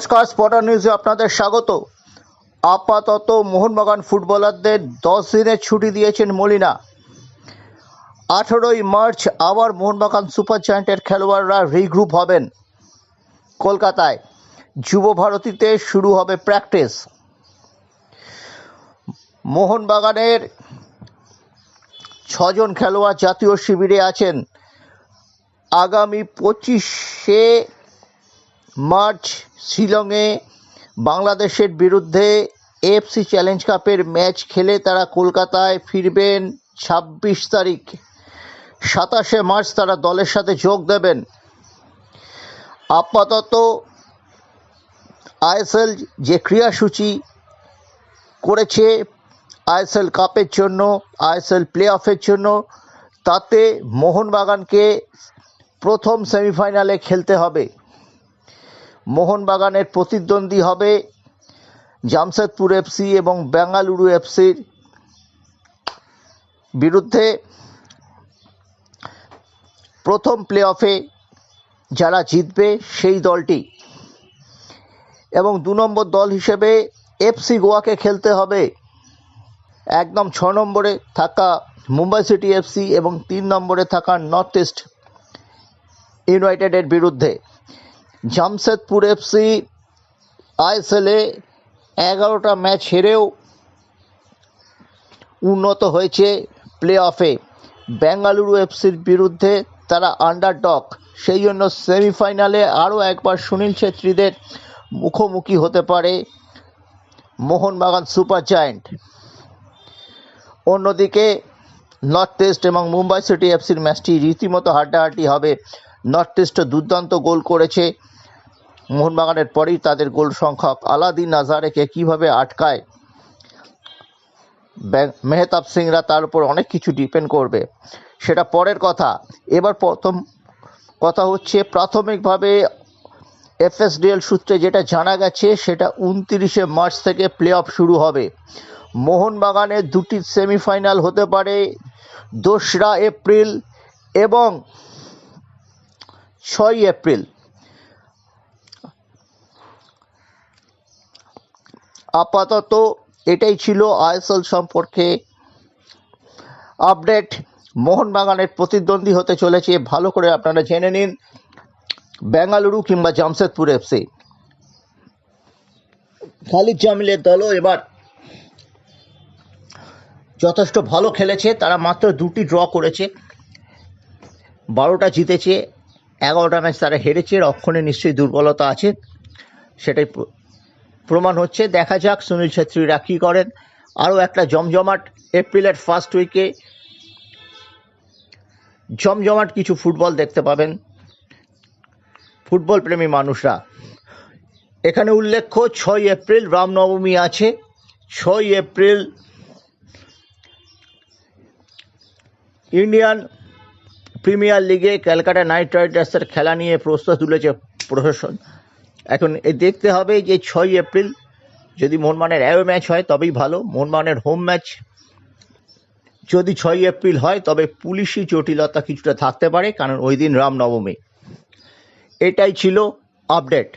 নমস্কার স্পটার নিউজে আপনাদের স্বাগত। আপাতত মোহনবাগান ফুটবলারদের দশ দিনের ছুটি দিয়েছেন মলিনা। আঠেরোই মার্চ আবার মোহনবাগান সুপার জায়ান্টের খেলোয়াড়রা রিগ্রুপ হবেন কলকাতায়। যুব ভারতীতে শুরু হবে প্র্যাকটিস। মোহনবাগানের ছজন খেলোয়াড় জাতীয় শিবিরে আছেন। আগামী পঁচিশে মার্চ শিলংয়ে বাংলাদেশের বিরুদ্ধে এফসি চ্যালেঞ্জ কাপের ম্যাচ খেলে তারা কলকাতায় ফিরবেন ছাব্বিশ তারিখ। সাতাশে মার্চ তারা দলের সাথে যোগ দেবেন। আপাতত আইএসএল যে ক্রিয়াসূচি করেছে আইএসএল কাপের জন্য আইএসএল প্লে অফের জন্য, তাতে মোহনবাগানকে প্রথম সেমিফাইনালে খেলতে হবে। মোহনবাগানের প্রতিদ্বন্দ্বী হবে জামশেদপুর এফসি এবং বেঙ্গালুরু এফসির বিরুদ্ধে প্রথম প্লে অফে যারা জিতবে সেই দলটি। এবং দু নম্বর দল হিসেবে এফসি গোয়াকে খেলতে হবে। একদম ছ নম্বরে থাকা মুম্বাই সিটি এফসি এবং তিন নম্বরে থাকা নর্থ ইস্ট ইউনাইটেডের বিরুদ্ধে। জামশেদপুর এফসি আইএসএলে এগারোটা ম্যাচ হেরেও উন্নত হয়েছে প্লে অফে বেঙ্গালুরু এফসির বিরুদ্ধে তারা আন্ডার ডক সেই জন্য সেমিফাইনালে আরও একবার সুনীল ছেত্রীদের মুখোমুখি হতে পারে মোহনবাগান সুপার জায়েন্ট অন্যদিকে নর্থ ইস্ট এবং মুম্বাই সিটি এফসির ম্যাচটি রীতিমতো হাড্ডাহাড্ডি হবে। নর্থ ইস্ট দুর্দান্ত গোল করেছে। মোহনবাগানের পরেই তাদের গোল সংখ্যক আলাদিন আজারেকে কীভাবে আটকায় মেহতাব সিংরা তার উপর অনেক কিছু ডিপেন্ড করবে। সেটা পরের কথা। এবার প্রথম কথা হচ্ছে, প্রাথমিকভাবে এফএসডিএল সূত্রে যেটা জানা গেছে, সেটা উনতিরিশে মার্চ থেকে প্লে অফ শুরু হবে। মোহনবাগানের দুটি সেমিফাইনাল হতে পারে, দোসরা এপ্রিল এবং ছয় এপ্রিল। আপাতত এটাই ছিল আইএসএল সম্পর্কে আপডেট। মোহনবাগানের প্রতিদ্বন্দ্বী হতে চলেছে, ভালো করে আপনারা জেনে নিন। বেঙ্গালুরু কিংবা জামশেদপুর এফসি। খালিদ জামিলের দলও এবার যথেষ্ট ভালো খেলেছে, তারা মাত্র দুটি ড্র করেছে, বারোটা জিতেছে, এগারোটা ম্যাচ তারা হেরেছে রক্ষণে নিশ্চয়ই দুর্বলতা আছে, সেটাই প্রমাণ হচ্ছে, দেখা যাক সুনীল ছেত্রীরা কী করেন। আরও একটা জমজমাট এপ্রিলের ফার্স্ট উইকে জমজমাট কিছু ফুটবল দেখতে পাবেন। ফুটবল প্রেমী মানুষরা। এখানে উল্লেখ্য, ছয় এপ্রিল রামনবমী আছে। ছয় এপ্রিল ইন্ডিয়ান প্রিমিয়ার লিগে ক্যালকাটা নাইট রাইডার্সের খেলা নিয়ে প্রশ্ন তুলেছে প্রশাসন। এখন দেখতে হবে যে ছয় এপ্রিল, যদি মোহনবানের অ্যাও ম্যাচ হয় তবেই ভালো মোহনবানের হোম ম্যাচ যদি ছয় এপ্রিল হয় তবে পুলিশি জটিলতা কিছুটা থাকতে পারে, কারণ ওই দিন রামনবমী। এটাই ছিল আপডেট